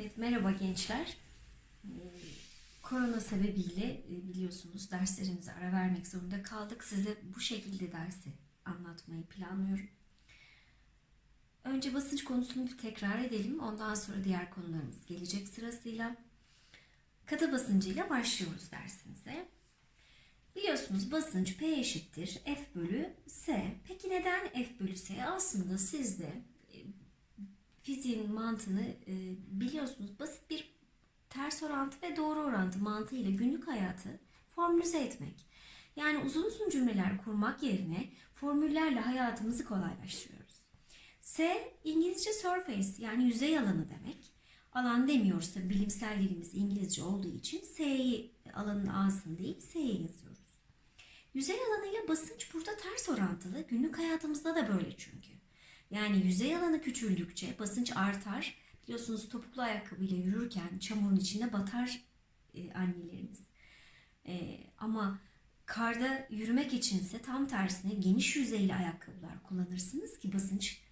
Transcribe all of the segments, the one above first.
Evet, merhaba gençler. Ee, Korona sebebiyle e, biliyorsunuz derslerimize ara vermek zorunda kaldık. Size bu şekilde dersi anlatmayı planlıyorum. Önce basınç konusunu bir tekrar edelim. Ondan sonra diğer konularımız gelecek sırasıyla. Katı basıncıyla başlıyoruz dersimize. Biliyorsunuz basınç P eşittir F bölü S. Peki neden F bölü S? Aslında siz de e, fiziğin mantığını e, biliyorsunuz. Basit bir ters orantı ve doğru orantı mantığıyla günlük hayatı formülize etmek. Yani uzun uzun cümleler kurmak yerine formüllerle hayatımızı kolaylaştırıyoruz. S İngilizce surface yani yüzey alanı demek. Alan demiyorsa bilimsel dilimiz İngilizce olduğu için S'yi alanın A'sını değil S'yi yazıyoruz. Yüzey alanıyla basınç burada ters orantılı. Günlük hayatımızda da böyle çünkü. Yani yüzey alanı küçüldükçe basınç artar. Biliyorsunuz topuklu ayakkabıyla yürürken çamurun içinde batar e, annelerimiz. E, ama karda yürümek içinse tam tersine geniş yüzeyli ayakkabılar kullanırsınız ki basınç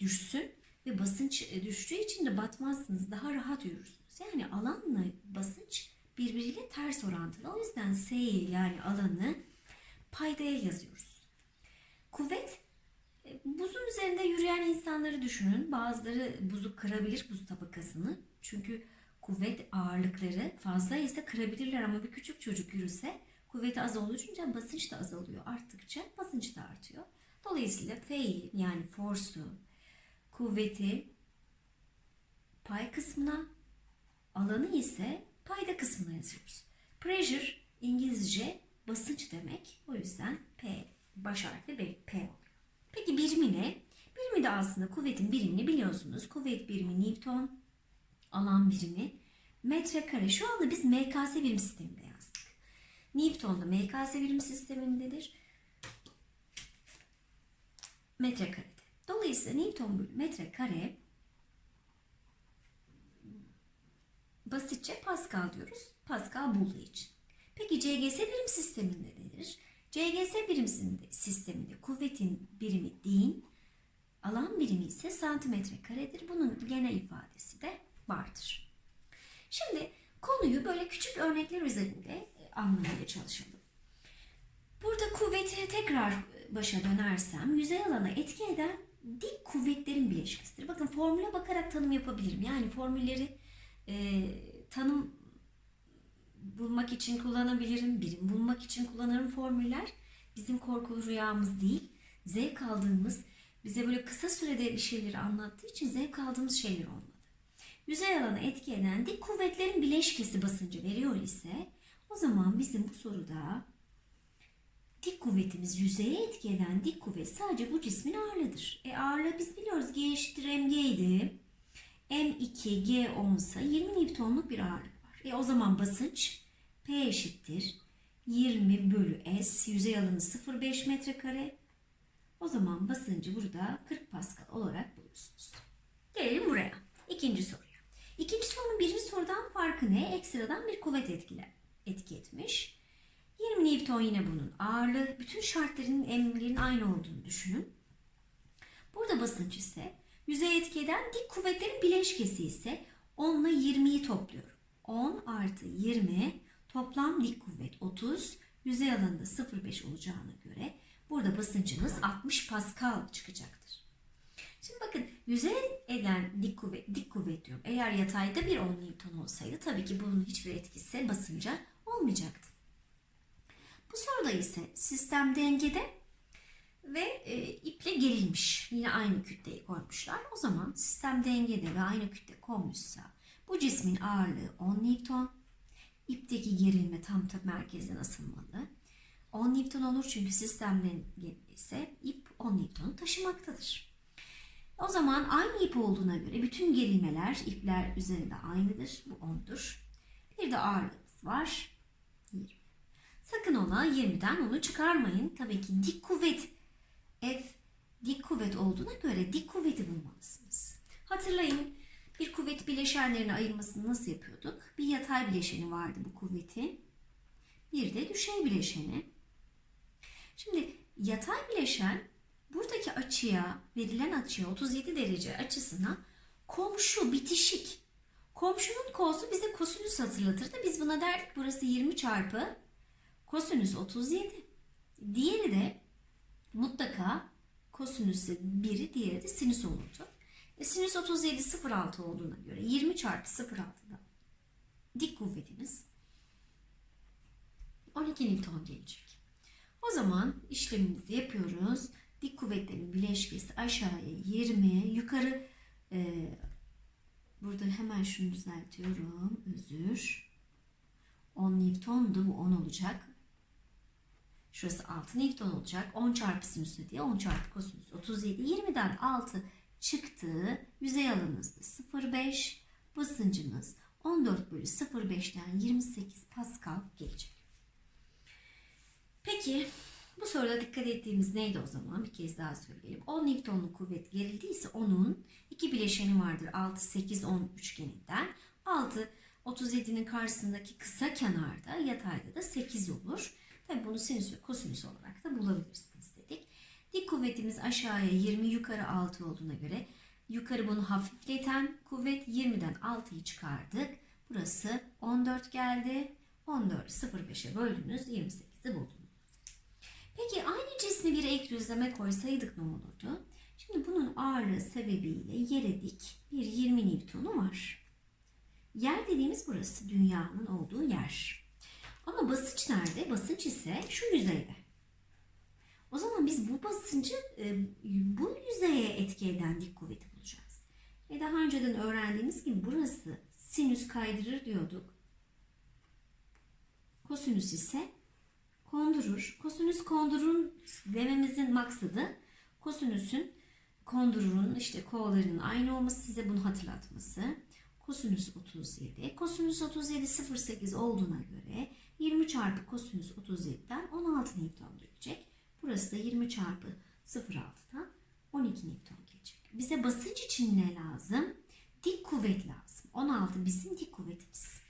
düşsün ve basınç e, düştüğü için de batmazsınız. Daha rahat yürürsünüz. Yani alanla basınç birbiriyle ters orantılı. O yüzden S'yi yani alanı paydaya yazıyoruz. Kuvvet Buzun üzerinde yürüyen insanları düşünün. Bazıları buzu kırabilir buz tabakasını. Çünkü kuvvet ağırlıkları fazla ise kırabilirler ama bir küçük çocuk yürüse kuvveti az olunca basınç da azalıyor. Arttıkça basınç da artıyor. Dolayısıyla F'yi yani force'u, kuvveti pay kısmına, alanı ise payda kısmına yazıyoruz. Pressure İngilizce basınç demek. O yüzden P baş harfi P oluyor. Peki birimi ne? Birimi de aslında kuvvetin birimini biliyorsunuz. Kuvvet birimi Newton, alan birimi metrekare. Şu anda biz MKS birim sisteminde yazdık. Newton da MKS birim sistemindedir. Metrekarede. Dolayısıyla Newton bölü metrekare basitçe Pascal diyoruz. Pascal bulduğu için. Peki CGS birim sisteminde nedir? CGS birim sisteminde kuvvetin birimi din, alan birimi ise santimetre karedir. Bunun genel ifadesi de vardır. Şimdi konuyu böyle küçük örnekler üzerinde e, anlamaya çalışalım. Burada kuvveti tekrar başa dönersem yüzey alana etki eden dik kuvvetlerin bileşkesidir. Bakın formüle bakarak tanım yapabilirim. Yani formülleri e, tanım bulmak için kullanabilirim, birim bulmak için kullanırım formüller. Bizim korkulu rüyamız değil, zevk aldığımız, bize böyle kısa sürede bir şeyleri anlattığı için zevk aldığımız şeyler olmadı. Yüzey alanı etki dik kuvvetlerin bileşkesi basıncı veriyor ise o zaman bizim bu soruda dik kuvvetimiz yüzeye etki dik kuvvet sadece bu cismin ağırlığıdır. E ağırlığı biz biliyoruz G eşittir mg idi. M2 G 10 ise 20 Newton'luk bir ağırlık var. E o zaman basınç P eşittir 20 bölü S yüzey alanı 0,5 metrekare. O zaman basıncı burada 40 Pascal olarak bulursunuz. Gelelim buraya. İkinci soruya. İkinci sorunun birinci sorudan farkı ne? Ekstradan bir kuvvet etkiler, etki etmiş. 20 Newton yine bunun ağırlığı. Bütün şartların emrlerin aynı olduğunu düşünün. Burada basınç ise yüzey etki eden dik kuvvetlerin bileşkesi ise 10 ile 20'yi topluyorum. 10 artı 20 toplam dik kuvvet 30. Yüzey alanında 0,5 olacağına göre burada basıncımız 60 Pascal çıkacaktır. Şimdi bakın yüzey eden dik kuvvet, dik kuvvet diyorum. Eğer yatayda bir 10 Newton olsaydı tabii ki bunun hiçbir etkisi basınca olmayacaktı. Bu soruda ise sistem dengede ve e, iple gerilmiş. Yine aynı kütleyi koymuşlar. O zaman sistem dengede ve aynı kütle konmuşsa bu cismin ağırlığı 10 Newton. İpteki gerilme tam tam merkezden asılmalı. 10 Newton olur çünkü sistem dengede ise ip 10 Newton'u taşımaktadır. O zaman aynı ip olduğuna göre bütün gerilmeler ipler üzerinde aynıdır. Bu 10'dur. Bir de ağırlığımız var. 20. Sakın ona 20'den onu çıkarmayın. Tabii ki dik kuvvet F dik kuvvet olduğuna göre dik kuvveti bulmalısınız. Hatırlayın bir kuvvet bileşenlerini ayırmasını nasıl yapıyorduk? Bir yatay bileşeni vardı bu kuvvetin. Bir de düşey bileşeni. Şimdi yatay bileşen buradaki açıya, verilen açıya 37 derece açısına komşu, bitişik. Komşunun kosu bize kosinüs hatırlatır da biz buna derdik burası 20 çarpı kosinüs 37. Diğeri de mutlaka kosinüsü biri diğeri de sinüs olurdu. E, sinüs 37 0,6 olduğuna göre 20 çarpı 0,6'da dik kuvvetimiz 12 Newton gelecek. O zaman işlemimizi yapıyoruz. Dik kuvvetlerin bileşkesi aşağıya 20, yukarı e, burada hemen şunu düzeltiyorum. Özür. 10 Newton'du bu 10 olacak. Şurası 6 Newton olacak. 10 çarpı sinüs diye 10 çarpı kosinüs 37. 20'den 6 çıktı. Yüzey alanımız da 0,5. Basıncımız 14 bölü 0,5'ten 28 Pascal gelecek. Peki bu soruda dikkat ettiğimiz neydi o zaman? Bir kez daha söyleyelim. 10 Newton'luk kuvvet gerildiyse onun iki bileşeni vardır. 6, 8, 10 üçgeninden. 6, 37'nin karşısındaki kısa kenarda, yatayda da 8 olur. Tabi bunu sinüs ve kosinüs olarak da bulabilirsiniz dedik. Dik kuvvetimiz aşağıya 20, yukarı 6 olduğuna göre yukarı bunu hafifleten kuvvet 20'den 6'yı çıkardık. Burası 14 geldi. 14 0,5'e böldünüz 28'i buldunuz. Peki aynı cismi bir ek düzleme koysaydık ne olurdu? Şimdi bunun ağırlığı sebebiyle yere dik bir 20 Newton'u var. Yer dediğimiz burası dünyanın olduğu yer. Ama basınç nerede? Basınç ise şu yüzeyde. O zaman biz bu basıncı e, bu yüzeye etki eden dik kuvveti bulacağız. Ve daha önceden öğrendiğimiz gibi burası sinüs kaydırır diyorduk. Kosinüs ise kondurur. Kosinüs kondurun dememizin maksadı kosinüsün kondururun işte ko'larının aynı olması size bunu hatırlatması. Kosinüs 37. Kosinüs 37 0,8 olduğuna göre 20 çarpı kosinüs 37'den 16 Newton gelecek. Burası da 20 çarpı 0,6'dan 12 Newton gelecek. Bize basınç için ne lazım? Dik kuvvet lazım. 16 bizim dik kuvvetimiz.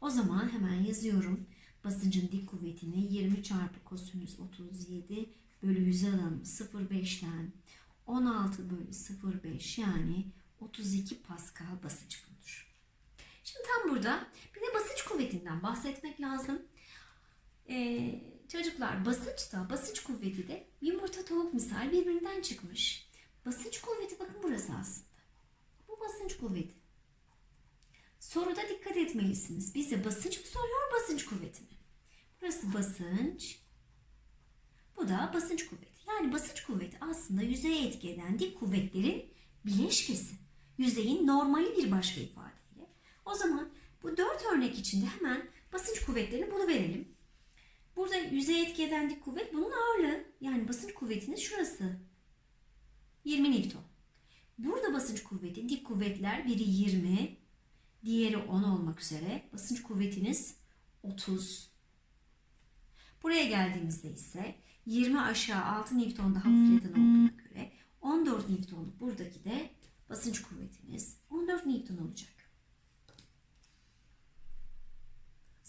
O zaman hemen yazıyorum. Basıncın dik kuvvetini 20 çarpı kosinüs 37 bölü 100 alalım 0,5'ten 16 bölü 0,5 yani 32 Pascal basınç bulunur. Şimdi tam burada bir de basınç kuvvetinden bahsetmek lazım. Ee, çocuklar basınç da basınç kuvveti de yumurta tavuk misal birbirinden çıkmış. Basınç kuvveti bakın burası aslında. Bu basınç kuvveti. Soruda dikkat etmelisiniz. Bize basınç mı soruyor, basınç kuvveti mi? Burası basınç. Bu da basınç kuvveti. Yani basınç kuvveti aslında yüzeye etki eden dik kuvvetlerin bileşkesi. Yüzeyin normali bir başka ifadeyle. O zaman bu dört örnek içinde hemen basınç kuvvetlerini buluverelim. Burada yüzeye etki eden dik kuvvet bunun ağırlığı. Yani basınç kuvvetiniz şurası. 20 Newton. Burada basınç kuvveti, dik kuvvetler biri 20, diğeri 10 olmak üzere. Basınç kuvvetiniz 30. Buraya geldiğimizde ise 20 aşağı 6 Newton'da hafifleten olduğuna göre 14 Newton'luk buradaki de basınç kuvvetiniz 14 Newton olacak.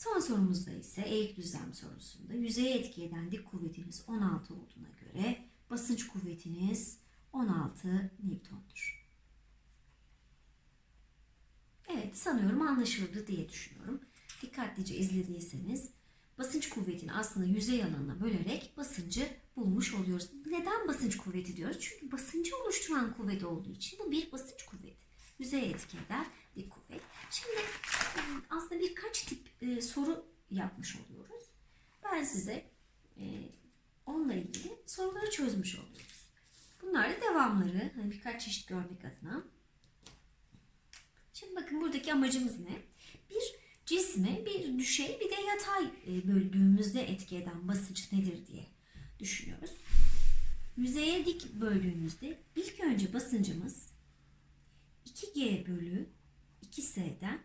Son sorumuzda ise eğik düzlem sorusunda yüzeye etki eden dik kuvvetiniz 16 olduğuna göre basınç kuvvetiniz 16 Newton'dur. Evet sanıyorum anlaşıldı diye düşünüyorum. Dikkatlice izlediyseniz basınç kuvvetini aslında yüzey alanına bölerek basıncı bulmuş oluyoruz. Neden basınç kuvveti diyoruz? Çünkü basıncı oluşturan kuvvet olduğu için bu bir basınç kuvveti. Yüzeye etki eder dik kuvvet. Şimdi aslında birkaç tip e, soru yapmış oluyoruz. Ben size e, onunla ilgili soruları çözmüş oluyoruz. Bunlar da devamları. Hani birkaç çeşit görmek adına. Şimdi bakın buradaki amacımız ne? Bir cisme bir düşey bir de yatay e, böldüğümüzde etki eden basınç nedir diye düşünüyoruz. Yüzeye dik böldüğümüzde ilk önce basıncımız 2G bölü 2S'den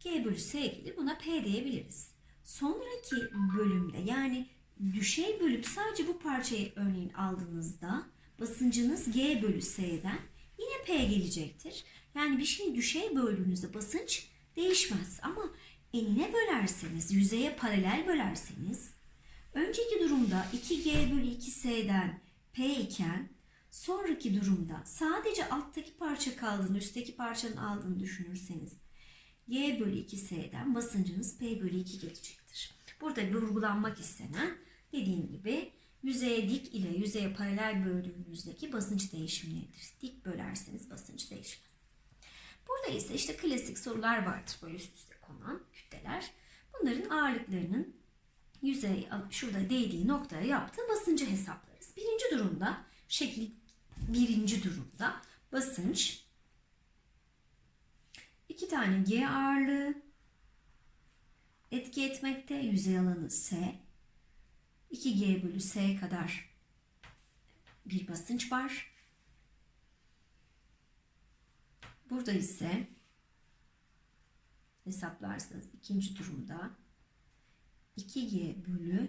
G bölü S gelir. Buna P diyebiliriz. Sonraki bölümde yani düşey bölüp sadece bu parçayı örneğin aldığınızda basıncınız G bölü S'den yine P gelecektir. Yani bir şeyi düşey böldüğünüzde basınç değişmez ama enine bölerseniz, yüzeye paralel bölerseniz önceki durumda 2G bölü 2S'den P iken sonraki durumda sadece alttaki parça kaldığını, üstteki parçanın aldığını düşünürseniz Y bölü 2S'den basıncınız P bölü 2 gelecektir. Burada vurgulanmak istenen dediğim gibi yüzeye dik ile yüzeye paralel böldüğünüzdeki basınç değişimleridir. Dik bölerseniz basınç değişmez. Burada ise işte klasik sorular vardır böyle üst üste konan kütleler. Bunların ağırlıklarının yüzey şurada değdiği noktaya yaptığı basıncı hesaplarız. Birinci durumda şekil birinci durumda basınç iki tane G ağırlığı etki etmekte. Yüzey alanı S. 2G bölü S kadar bir basınç var. Burada ise hesaplarsanız ikinci durumda 2G bölü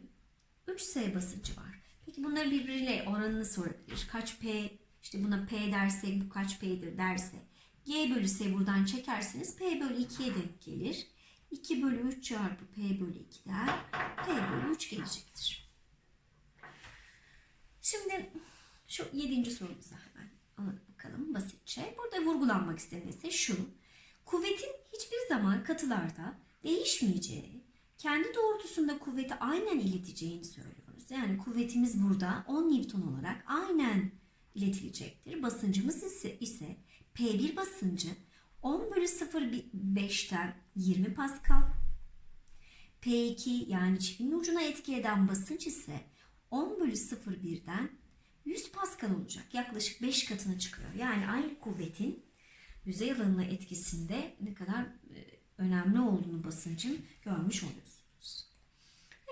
3S basıncı var. Peki bunları birbiriyle oranını sorabilir. Kaç P, işte buna P dersek bu kaç P'dir derse. G bölü S buradan çekerseniz P bölü 2'ye denk gelir. 2 bölü 3 çarpı P bölü 2'den P bölü 3 gelecektir. Şimdi şu yedinci sorumuza hemen bakalım basitçe. Burada vurgulanmak istenmesi şu. Kuvvetin hiçbir zaman katılarda değişmeyeceği, kendi doğrultusunda kuvveti aynen ileteceğini söylüyoruz. Yani kuvvetimiz burada 10 Newton olarak aynen iletilecektir. Basıncımız ise, ise P1 basıncı 10 bölü 0,5'ten 20 Pascal. P2 yani çivimin ucuna etki eden basınç ise 10 bölü 0,1'den 100 Pascal olacak. Yaklaşık 5 katına çıkıyor. Yani aynı kuvvetin yüzey alanına etkisinde ne kadar e, önemli olduğunu basıncın görmüş oluyorsunuz.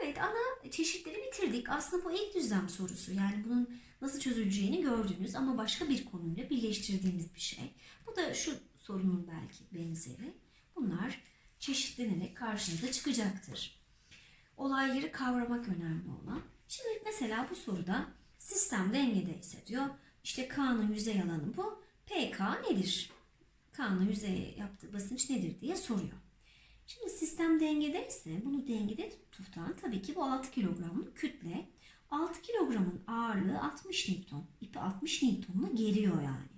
Evet ana çeşitleri bitirdik. Aslında bu ilk düzlem sorusu. Yani bunun nasıl çözüleceğini gördünüz ama başka bir konuyla birleştirdiğimiz bir şey. Bu da şu sorunun belki benzeri. Bunlar çeşitlenerek karşınıza çıkacaktır. Olayları kavramak önemli olan. Şimdi mesela bu soruda sistem dengedeyse diyor. İşte K'nın yüzey alanı bu. PK nedir? K'nın yüzeye yaptığı basınç nedir diye soruyor. Şimdi sistem dengedeyse bunu dengede tutan tabii ki bu 6 kilogramlık kütle. 6 kilogramın ağırlığı 60 Newton. İpi 60 Newton'la geliyor yani.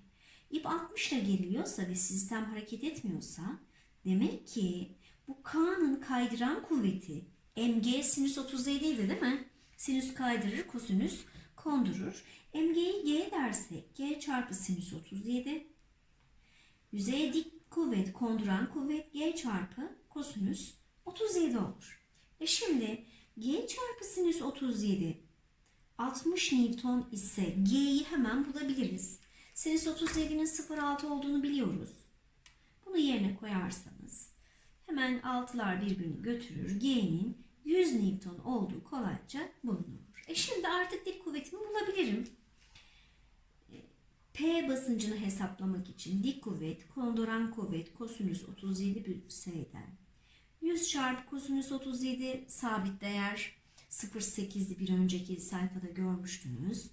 İp 60 ile geliyorsa ve sistem hareket etmiyorsa demek ki bu K'nın kaydıran kuvveti mg sinüs 37 idi değil mi? Sinüs kaydırır, kosinüs kondurur. mg'yi g dersek g çarpı sinüs 37. Yüzeye dik kuvvet, konduran kuvvet g çarpı kosinüs 37 olur. E şimdi g çarpı sinüs 37 60 Newton ise g'yi hemen bulabiliriz. Sinüs 37'nin 0,6 olduğunu biliyoruz. Bunu yerine koyarsanız hemen altılar birbirini götürür. G'nin 100 Newton olduğu kolayca bulunur. E şimdi artık dik kuvvetimi bulabilirim. P basıncını hesaplamak için dik kuvvet, konduran kuvvet kosinüs 37 bölü S'den 100 çarpı kosinüs 37 sabit değer 0.8'di bir önceki sayfada görmüştünüz.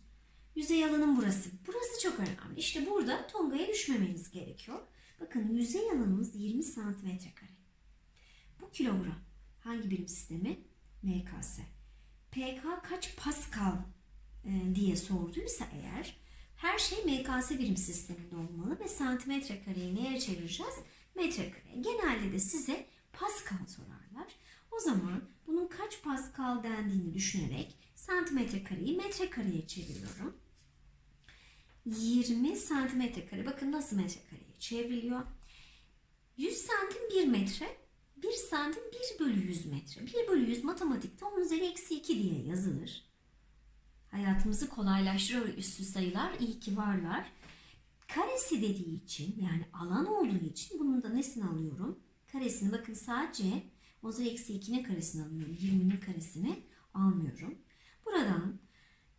Yüzey alanım burası. Burası çok önemli. İşte burada tongaya düşmemeniz gerekiyor. Bakın yüzey alanımız 20 santimetre kare. Bu kilogram. Hangi birim sistemi? MKS. PK kaç Pascal e, diye sorduysa eğer her şey MKS birim sisteminde olmalı ve santimetre kareyi neye çevireceğiz? Metre kare. Genelde de size Pascal sorarlar. O zaman bunun kaç Pascal dendiğini düşünerek santimetre kareyi metre kareye çeviriyorum. 20 santimetre kare. Bakın nasıl metre kareye çevriliyor. 100 santim 1 metre. 1 santim 1 bölü 100 metre. 1 bölü 100 matematikte 10 üzeri eksi 2 diye yazılır. Hayatımızı kolaylaştırıyor üstü sayılar. İyi ki varlar. Karesi dediği için yani alan olduğu için bunun da nesini alıyorum? Karesini bakın sadece 10 üzeri eksi 2'nin karesini alıyorum. 20'nin karesini almıyorum. Buradan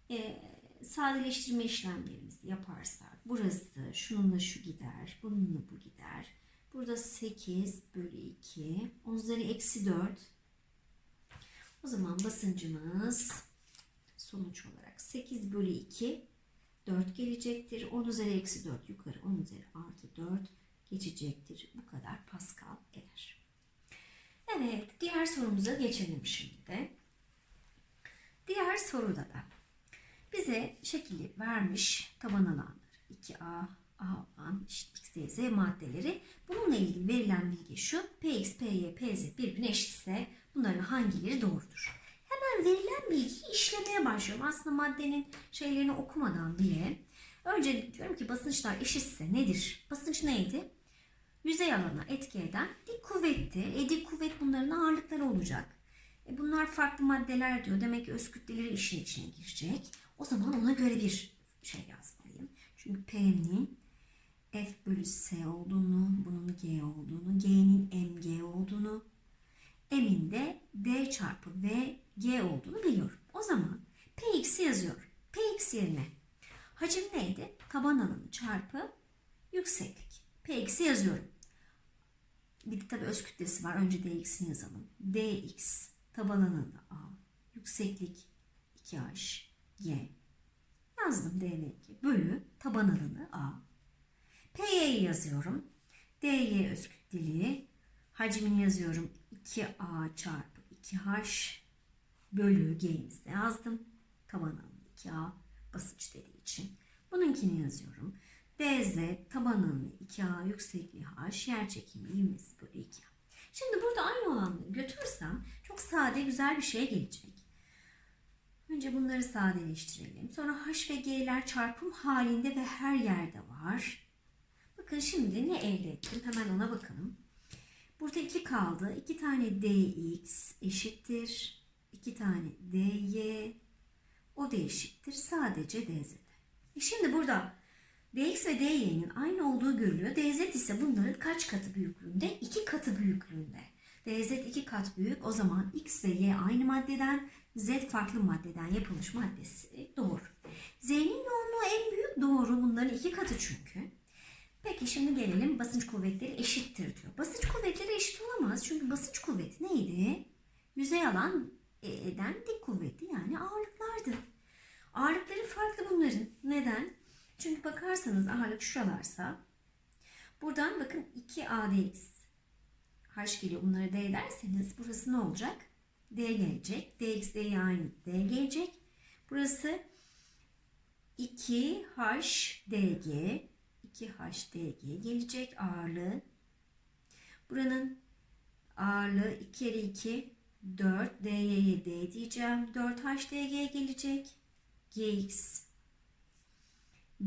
e, sadeleştirme işlemlerimizi yaparsak burası şununla şu gider, bununla bu gider. Burada 8 bölü 2, 10 üzeri eksi 4. O zaman basıncımız sonuç olarak 8 bölü 2, 4 gelecektir. 10 üzeri eksi 4 yukarı, 10 üzeri artı 4 geçecektir. Bu kadar Pascal eder. Evet, diğer sorumuza geçelim şimdi. Diğer soruda da bize şekli vermiş taban alanları 2A, A olan işte X, Z maddeleri. Bununla ilgili verilen bilgi şu. Px, Py, Pz birbirine eşitse bunların hangileri doğrudur? Hemen verilen bilgiyi işlemeye başlıyorum. Aslında maddenin şeylerini okumadan bile. Önce diyorum ki basınçlar eşitse nedir? Basınç neydi? Yüzey alana etki eden dik kuvvetti. E, dik kuvvet bunların ağırlıkları olacak. E, bunlar farklı maddeler diyor. Demek ki öz kütleleri işin içine girecek. O zaman ona göre bir şey yazmalıyım. Çünkü P'nin F bölü S olduğunu, bunun G olduğunu, G'nin mg olduğunu, M'in de D çarpı V G olduğunu biliyorum. O zaman Px'i yazıyorum. Px yerine hacim neydi? Taban alanı çarpı yükseklik. Px'i yazıyorum. Bir de tabii öz kütlesi var. Önce dx'ini yazalım. dx taban alanı a. Yükseklik 2h g. Yazdım dm2 bölü taban alanı a. py'yi yazıyorum. dy öz kütleliği. Hacmini yazıyorum. 2a çarpı 2h bölü g'mizi de yazdım. Taban alanı 2a basınç dediği için. Bununkini yazıyorum. Dz taban alanı 2a yüksekliği h yer çekimi ivmesi bölü 2a. Şimdi burada aynı olanları götürürsem çok sade güzel bir şey gelecek. Önce bunları sadeleştirelim. Sonra h ve g'ler çarpım halinde ve her yerde var. Bakın şimdi ne elde ettim? Hemen ona bakalım. Burada 2 kaldı. 2 tane dx eşittir. 2 tane dy o da eşittir. Sadece dz. E şimdi burada dx ve dy'nin aynı olduğu görülüyor. dz ise bunların kaç katı büyüklüğünde? 2 katı büyüklüğünde. dz 2 kat büyük. O zaman x ve y aynı maddeden, z farklı maddeden yapılmış maddesi doğru. Z'nin yoğunluğu en büyük doğru. Bunların 2 katı çünkü. Peki şimdi gelelim basınç kuvvetleri eşittir diyor. Basınç kuvvetleri eşit olamaz. Çünkü basınç kuvveti neydi? Yüzey alan e, eden dik kuvveti yani ağırlıklardı. Ağırlıkları farklı bunların. Neden? Çünkü bakarsanız ağırlık şuralarsa buradan bakın 2ADX H geliyor. Bunlara D derseniz burası ne olacak? D gelecek. DX D'ye aynı D gelecek. Burası 2HDG 2HDG gelecek ağırlığı. Buranın ağırlığı 2 kere 2 4 DY'ye D diyeceğim. 4HDG gelecek. GX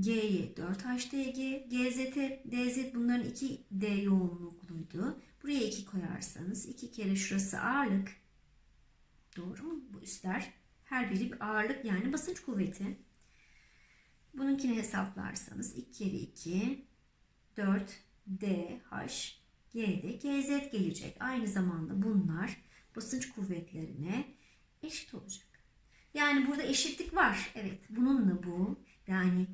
G'ye 4HDG, GZT, DZ bunların 2 D yoğunlukluydu. Buraya 2 koyarsanız 2 kere şurası ağırlık. Doğru mu? Bu üstler her biri bir ağırlık yani basınç kuvveti. Bununkini hesaplarsanız 2 kere 2 4 D H G'de GZ gelecek. Aynı zamanda bunlar basınç kuvvetlerine eşit olacak. Yani burada eşitlik var. Evet bununla bu yani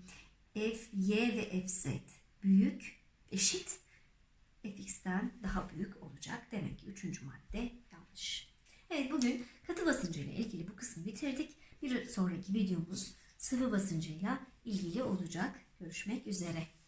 F, Y ve Fz büyük, eşit. Fx'ten daha büyük olacak. Demek ki üçüncü madde yanlış. Evet bugün katı basıncıyla ilgili bu kısmı bitirdik. Bir sonraki videomuz sıvı basıncıyla ilgili olacak. Görüşmek üzere.